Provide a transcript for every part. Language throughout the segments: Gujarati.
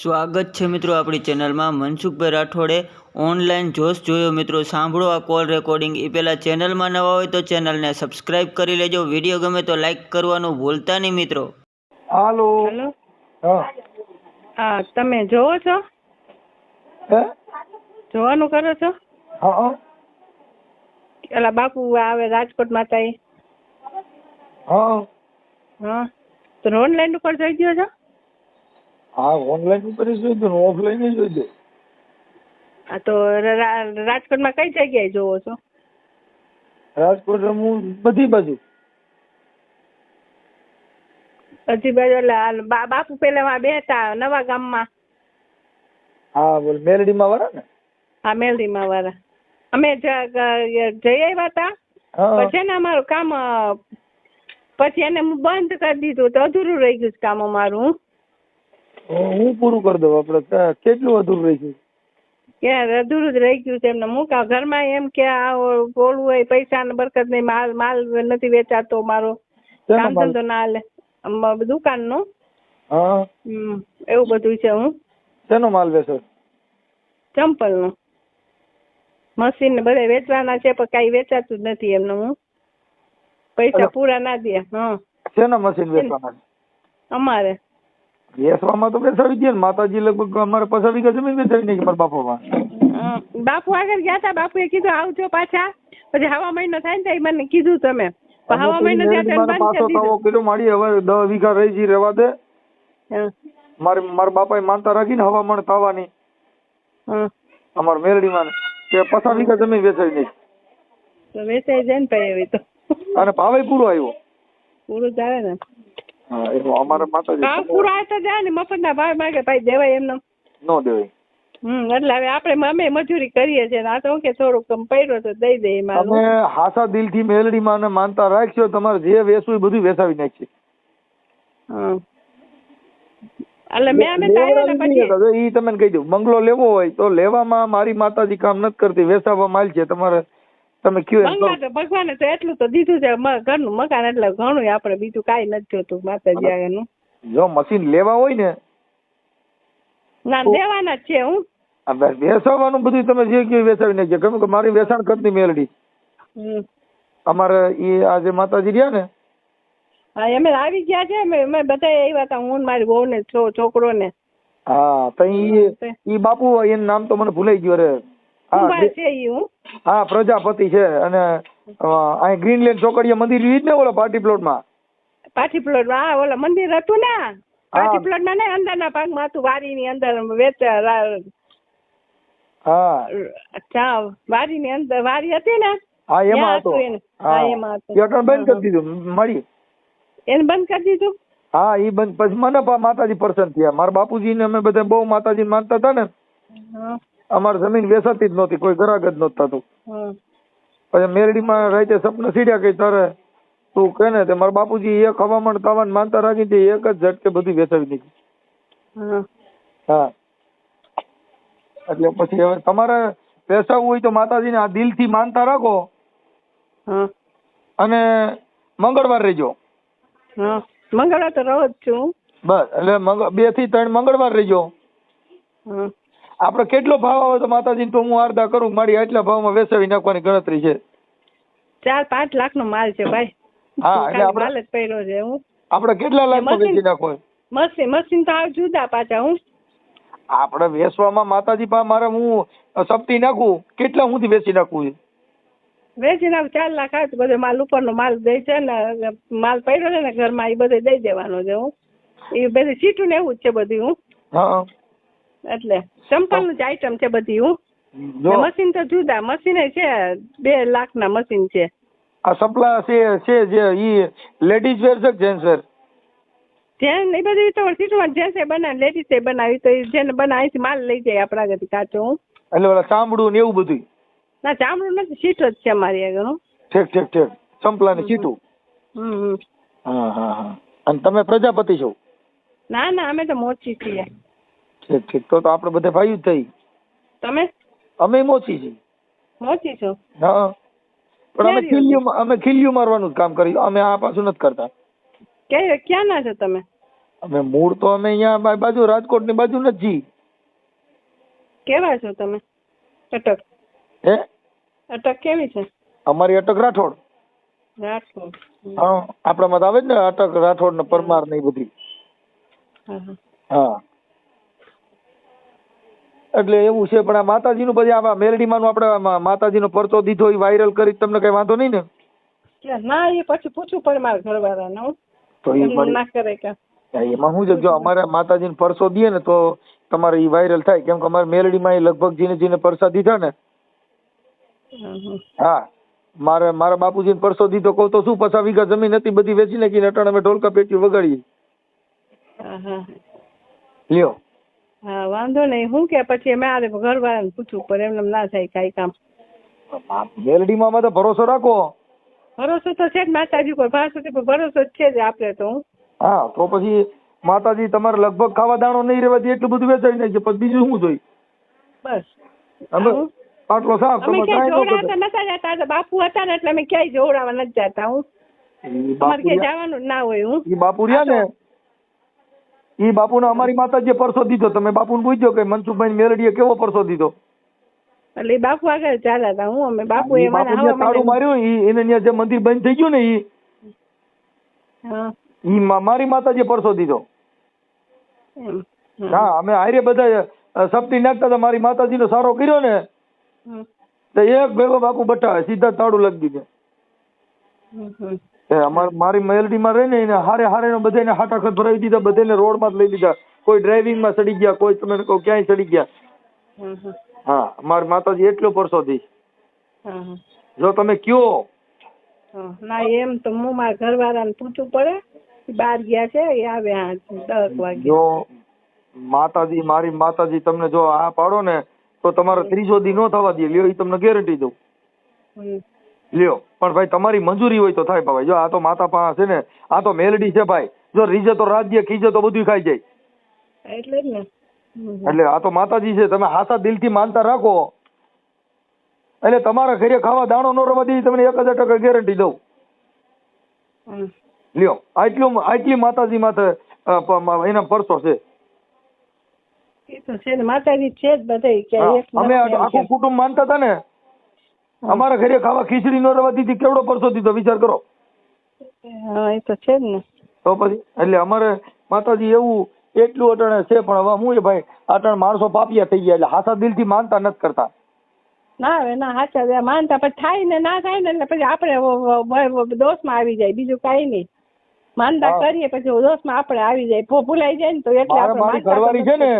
સ્વાગત છે મિત્રો આપણી ચેનલમાં. મનસુખભાઈ રાઠોડે ઓનલાઈન જોશ જોયો મિત્રો. સાંભળો આ કોલ રેકોર્ડિંગ એ પહેલાં ચેનલમાં નવા હોય તો ચેનલને સબસ્ક્રાઇબ કરી લેજો. વીડિયો ગમે તો લાઈક કરવાનું ભૂલતા નહીં મિત્રો. હાલો. હેલો. હા. હા તમે જોવો છો? જોવાનું કરો છો? હા હા. પેલા બાપુ આવે રાજકોટ માતા એ હા. હા. તો ઓનલાઈન ઉપર જોઈ ગયો છો? હા ઓનલાઈન ઉપર જોઈ દો ઓફલાઈન જોઈ દે. આ તો રાજકોટમાં કઈ જગ્યાએ જોવો છો? રાજકોટ હું બધી બાજુ. બધી બાજુ એટલે બાપુ પેલા માં બેહતા નવા ગામમાં. હા બોલ મેલડીમાં વાળા ને? હા મેલડીમાં વાળા. અમે જઈ આવ્યા હતા. પછી ને અમારું કામ પછી એને હું બંધ કરી દીધું તો અધૂરું રહી ગયું કામ અમારું. હું પૂરું કરી દઉં આપણે? કેટલું અધૂરું રહી ગયું? ક્યાં અધૂરું જ રહી ગયું છે એમને. મૂકા ઘરમાં એમ કે આ ઓલું હોય પૈસા ને બરકત નહીં માલ માલ નથી વેચાતો મારો. કામ ધંધો ના હાલે. દુકાનનું એવું બધું છે હું. શેનો માલ વેચો? ચંપલનું મશીન ને બધા વેચવાના છે પણ કઈ વેચાતું જ નથી એમને હું. પૈસા પૂરા ના દે હા. શેના મશીન વેચવાના અમારે. વેચવામાં તો બેસાવી દે ને. માતાજી લગભગ અમારે પચાસ વીઘા જમીન બેસાવી નાખી મારા બાપોમાં. બાપુ આગળ ગયા હતા બાપુએ કીધું આવજો પાછા. પછી હવા મહિનો થાય ને તો મને કીધું તમે. હવા મહિનો થયા મારી હવે દસ વીઘા રહી જઈ રહેવા દે. મારે મારા બાપાએ માનતા રાખીને હવામાન થવાની અમારા મેરડીમાં કે પચાસ વીઘા જમીન વેચાઈ નહીં તો વેચાઈ જાય ને ભાઈ એવી તો. અને ભાવે પૂરો આવ્યો. પૂરો જ આવે ને. હા એનો અમારા માતાજી ભાવ પૂરા આવે જાય ને મફત ભાવ માંગે ભાઈ દેવાય એમને. નો દેવાય. હમ એટલે હવે આપણે અમે મજૂરી કરીએ છીએ આ તો કે થોડુંક પડ્યો તો દઈ દઈએ તમે હાસા દિલથી મેલડીમાં માનતા રાખશો તમારે જે વેસવું એ બધું વેસાવી નાખશે હા. એટલે મેં અમે તો આવ્યા ને પછી. ઈ તમને કહી દઉં બંગલો લેવો હોય તો લેવામાં મારી માતાજી કામ નથી કરતી વેસાવા માલ છે તમારે તમે કયો ભગવાને તો એટલું તો દીધું છે ઘરનું મકાન એટલે ઘણું આપણે બીજું કાંઈ નથી જોતું માતાજી આગળનું. જો મશીન લેવા હોય ને ના દેવાના છે હું. વેસાવાનું બધું તમે જે કયો વેસાવી નાખજો ગમે કે મારી વેસાણ કરતી મેલડી. અમારે એ આજે માતાજી રહ્યા ને હા અમે આવી ગયા છે અમે બધા આવ્યા હતા હું મારી બહુ ને છોકરો ને હા તો ઈ ઈ બાપુ એનું નામ તો મને ભૂલાઈ ગયું રે હા પ્રજાપતિ છે અને અહીં ગ્રીનલેન્ડ ચોકડીયા મંદિર ઈ જ ને ઓલો પાર્ટી પ્લોટમાં પાછી પ્લોટ હા ઓલા મંદિર હતું ને. પાછી પ્લોટમાં ને અંદર ના ભાગમાં હતું વાડી ની અંદર વેચ હા. વાડી ની અંદર વાડી હતી ને? હા એમાં હતો. હા, એમાં હતું. એ બંધ કરી દીધું મળી. એને બંધ કરી દીધું? હા ઈ બંધ. પછી મને પા માતાજી પ્રસન્ન થયા. મારા બાપુજી ને અમે બધા બહુ માતાજી માનતા હતા ને. અમારે જમીન વેચાતી જ નહોતી કોઈ ગ્રાહક જ નહોતું થતું. પછી મેરડીમાં રાતે સપના સીડ્યા કઈ તારે તું કે ને તે મારા બાપુજી એક હવામાન તાવાન માનતા રાખી તે એક જ ઝટકે બધી વેચાવી દીધી. હા હા. એટલે પછી હવે તમારે વેચાવવું હોય તો માતાજીને આ દિલથી માનતા રાખો. અને મંગળવાર રહેજો. મંગળવાર તો રહો જ છું. બસ એટલે બેથી ત્રણ મંગળવાર રહેજો. આપણે કેટલો ભાવ આવે તો માતાજીને તો હું અડધા કરું મારી આટલા ભાવમાં વેચાવી નાખવાની ગણતરી છે. ચાર પાંચ લાખ નો માલ છે ભાઈ. હા, એટલે આપણે- માલ જ પડ્યો છે હું. આપણે કેટલા લાખમાં વેચી નાખો મશીન મશીન તો આવ જુદા પાછા હું. આપણે વેચવામાં માતાજી પાસે મારે હું સપ્તી નાખું કેટલા હુંથી વેચી નાખું છે વેચીને આવ ચાર લાખ આવે બધો માલ ઉપરનો માલ દે છે ને માલ પડ્યો છે ને ઘરમાં એ બધે દઈ દેવાનો છે હું. એ બધી સીટું ને એવું જ છે બધું હું. હા. એટલે ચંપલનું જ આઈટમ છે બધી હું. મશીન તો જુદા મશીન છે બે લાખ ના મશીન છે. આ સપ્લા છે છે જે ઈ લેડીઝ વેર છે જેન્ટ્સ વેર જેન એ બધી તો સીટમાં જેન્સે બનાવી લેડીઝે બનાવી તો જેને બનાવી માલ લઈ જાય આપણા આગળથી કાચો હું. એટલે ઓલા ચામડું ને એવું બધું ના ચામડું નથી સીટ જ છે મારી આગળ ઠીક ઠીક ઠીક. ચંપલાની ને સીટું? હમ. હા હા હા. અને તમે પ્રજાપતિ છો? ના ના અમે તો મોચી છીએ. ઠીક ઠીક. તો તો આપણે બધે ભાઈ જ થઈ. તમે? અમે મોચી છીએ. મોચી છો? હા. પણ અમે છો? ખીલ્યું અમે ખીલ્યું મારવાનું જ કામ કર્યું. અમે આ પાછું નથી કરતા. કે ક્યાં ના છો તમે? અમે મૂળ તો અમે અહીંયા બાજુ રાજકોટની બાજુ નથી. કેવા છો તમે? અટક. હે? અટક કેવી છે? અમારી અટક રાઠોડ. રાઠોડ. હા. આપણામાં તો આવે જ ને અટક રાઠોડ ને પરમાર ને એ બધી. હા. એટલે એવું છે પણ આ માતાજીનું પછી આ મેલડીમાં આપણે માતાજીનો પરચો દીધો એ વાયરલ કરી તમને કઈ વાંધો નહીં ને? ના એ પછી પૂછવું પડે મારા ઘરવાળાને તો એ ના કરે કે. એમાં શું છે જો અમારે માતાજીને પરસો દઈએ ને તો તમારે એ વાયરલ થાય. કેમ કે અમારે મેલડીમાં એ લગભગ જીને જીને પરસા દીધા ને. હા મારે મારા બાપુજીને પરસો દીધો કહું તો શું પચાસ વીઘા જમીન હતી બધી વેચી નાખીને અટાણે અમે ઢોલકા પેટી વગાડીએ. લ્યો. હા વાંધો નહીં. હું કે પછી ઘર ઘરવાળાને પૂછવું પડે એમને ના થાય કાંઈ કામ. મેલડીમાં અમે તો ભરોસો રાખો. ભરોસો તો છે જ માતાજી પર ભરોસો પર ભરોસો જ છે જ આપણે તો હા. તો પછી માતાજી તમારે લગભગ ખાવા દાણો નહીં રહેવા દે એટલું બધું વેચાઈ નાખે પછી બીજું શું જોઈ બસ. અમે આટલો સાફ અમે તમે કાંઈ ન નતા જતા તો બાપુ હતા ને એટલે અમે ક્યાંય જોડાવા નથી જતા હું. અમારે ક્યાંય જવાનું ના હોય હું. બાપુ રહ્યા ને? ઈ બાપુને અમારી માતાજીએ પરસો દીધો. તમે બાપુને પૂછજો કે મનસુખભાઈ મેલડીએ કેવો પરસો દીધો? એટલે બાપુ આગળ ચાલ્યા હતા. હું અમે બાપુ એ મને આવા તાળું માર્યું ઈ એને ત્યાં જે મંદિર બંધ થઈ ગયું ને ઈ હા. ઈ મારી માતાજીએ પરસો દીધો. હા. અમે હારે બધા શક્તિ સપટી નાખતા હતા. મારી માતાજીનો સારો કર્યો ને તો એક ભેગો બાપુ બટાવે સીધા તાળું લગી દીધે. એ અમાર મારી મેલડીમાં રહીને એને હારે હારે બધાને હાટાખત ભરાવી દીધા બધાને રોડમાં જ લઈ લીધા. કોઈ ડ્રાઇવિંગમાં ચડી ગયા કોઈ તમે કહો ક્યાંય ચડી ગયા. હા મારી માતાજી એટલો પરસો દી. જો તમે કયો. ના એમ તો હું મારા ઘરવાળાને પૂછવું પડે બાર ગયા છે એ આવે દસ વાગે. જો માતાજી મારી માતાજી તમને જો આ પાડો ને તો તમારો ત્રીજો દી નો થવા દે. લ્યો એ તમને ગેરંટી દઉં. લ્યો પણ ભાઈ તમારી મંજૂરી હોય તો થાય ભાઈ. જો આ તો માતા પા છે ને આ તો મેલડી છે ભાઈ. જો રીજે તો રાજ્ય ખીજે તો બધું ખાઈ જાય. એટલે જ ને. એટલે આ તો માતાજી છે તમે હાથા દિલથી માનતા રાખો. એટલે તમારા ઘરે ખાવા દાણો નો રવા દે તમને એક હજાર ટકા ગેરંટી દઉં. લ્યો આટલું આટલી માતાજી માથે એના પરસો છે. એ તો છે ને માતાજી છે જ બધે અમે આખું કુટુંબ માનતા હતા ને. અમારા ઘરે ખાવા ખીચડી નો રવા દીધી કેવડો પરસો દીધો વિચાર કરો. હા એ તો છે જ ને. તો પછી એટલે અમારે માતાજી એવું એટલું અટાણે છે પણ હવે હું એ ભાઈ અટાણે માણસો પાપિયા થઈ ગયા એટલે હાસા દિલથી માનતા નથી કરતા. ના હવે ના હાચા માનતા પછી થાય ને ના થાય ને એટલે પછી આપણે દોષ દોષમાં આવી જાય બીજું કાંઈ નહીં. માનતા કરીએ પછી દોષમાં આપણે આવી જાય. ભૂલાઈ જાય ને તો એટલે આપણે મારી માનતા ઘરવાળી છે ને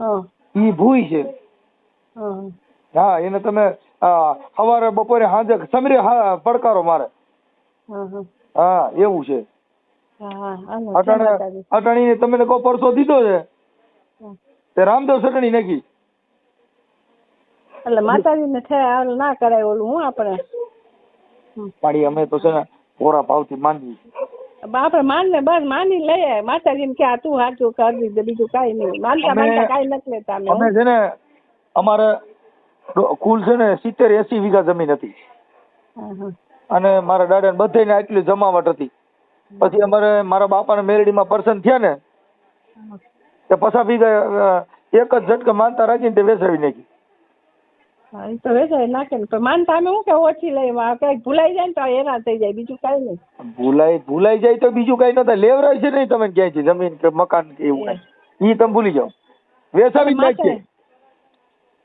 હા. ઈ ભૂઈ છે. હા એને તમે આ, સવારે બપોરે સાંજે સમીરે પડકારો મારે. હા હા. હા એવું છે. હા હા અટાણે માતાજી. અટાણીને તમે કહો પરસો દીધો છે? તે રામદેવ સટણી નાખી. એટલે માતાજીને છે ના કરાય ઓલું હું આપણે? પાડી અમે તો છે ને પોરા ભાવથી માનવી આપણે માન ને બસ માની લઈએ. માતાજીને કે આ તું સાચું કરી દીધે બીજું કાઈ નહીં. માનતા માનતા કાંઈ નથી લેતા અમે છે ને અમારે કુલ છે ને સિત્તેર એસી વીઘા જમીન હતી. અને મારા દાદાને બધાને આટલી જમાવટ હતી. પછી અમારે મારા બાપાને મેરડીમાં પર્સન થયા ને તે પસા વીઘા એક જ ઝટકે માનતા રાખીને તે વેચાવી નાખી. તો વેચાય નાખે ને. માનતા અમે હું કે ઓછી લઈ કઈ ભૂલાઈ જાય ને તો એના થઈ જાય બીજું કઈ નહીં. ભૂલાઈ ભૂલાઈ જાય તો બીજું કઈ નતા. લેવરાય છે નહીં તમે ક્યાંય જમીન કે મકાન કે એવું કઈ. ઈ તમે ભૂલી જાઓ. વેચાવી જ નાખીએ.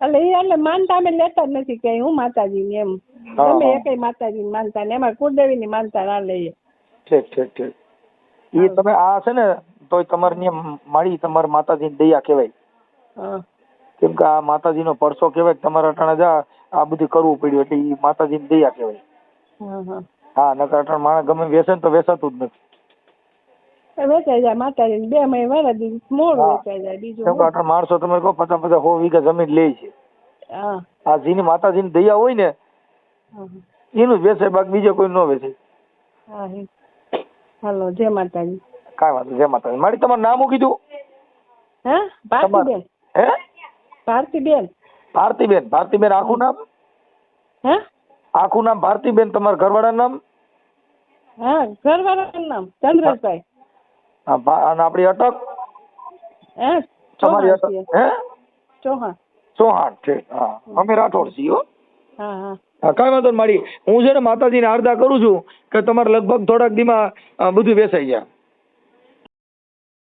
એટલે એ એટલે માનતા અમે લેતા જ નથી કે હું માતાજીની એમ. અમે. એકય માતાજીની માનતા ને એમાં કુળદેવીની માનતા ના લઈએ. ઠીક ઠીક ઠીક. એ તમે આ છે ને તોય તમારે માળી માતાજી માતાજીની દયા કહેવાય. કેમ કે આ માતાજીનો પરસો કહેવાય તમારા અટાણે જા આ બધું કરવું પડ્યું એટલે ઈ માતાજીની દયા કહેવાય. હા નકર અટાણે માણસ ગમે વેસે તો વેસાતું જ નથી. એ વેચાઈ જાય માતાજી બે મહિના વાળા મોડું. વેચાઈ જાય બીજું માણસો તમે કહો પચાસ પચાસ સો વીઘા જમીન લે છે. આ જેની માતાજીની દયા હોય ને એનું જ વેચાય બાકી બીજો કોઈ ન વેચે હે. હાલો જય માતાજી. કાંઈ વાંધો જય માતાજી. મારી તમારું નામ હું કીધું? હે? ભારતીબેન હે? ભારતીબેન ભારતીબેન ભારતીબેન આખું નામ? હે? આખું નામ ભારતીબેન તમારા ઘરવાળા નામ? હા ઘરવાળા નામ ચંદ્રભાઈ અને આપણી અટક? હે? તમારી અટક. હે? ચૌહાણ. ચૌહાણ છે. હા. અમે રાઠોડ છીએ હો. હા હા. હા કાંઈ વાંધો મારી. હું છે ને માતાજીને આરદા કરું છું કે તમારે લગભગ થોડાક દીમાં બધું બેસાઈ જાય.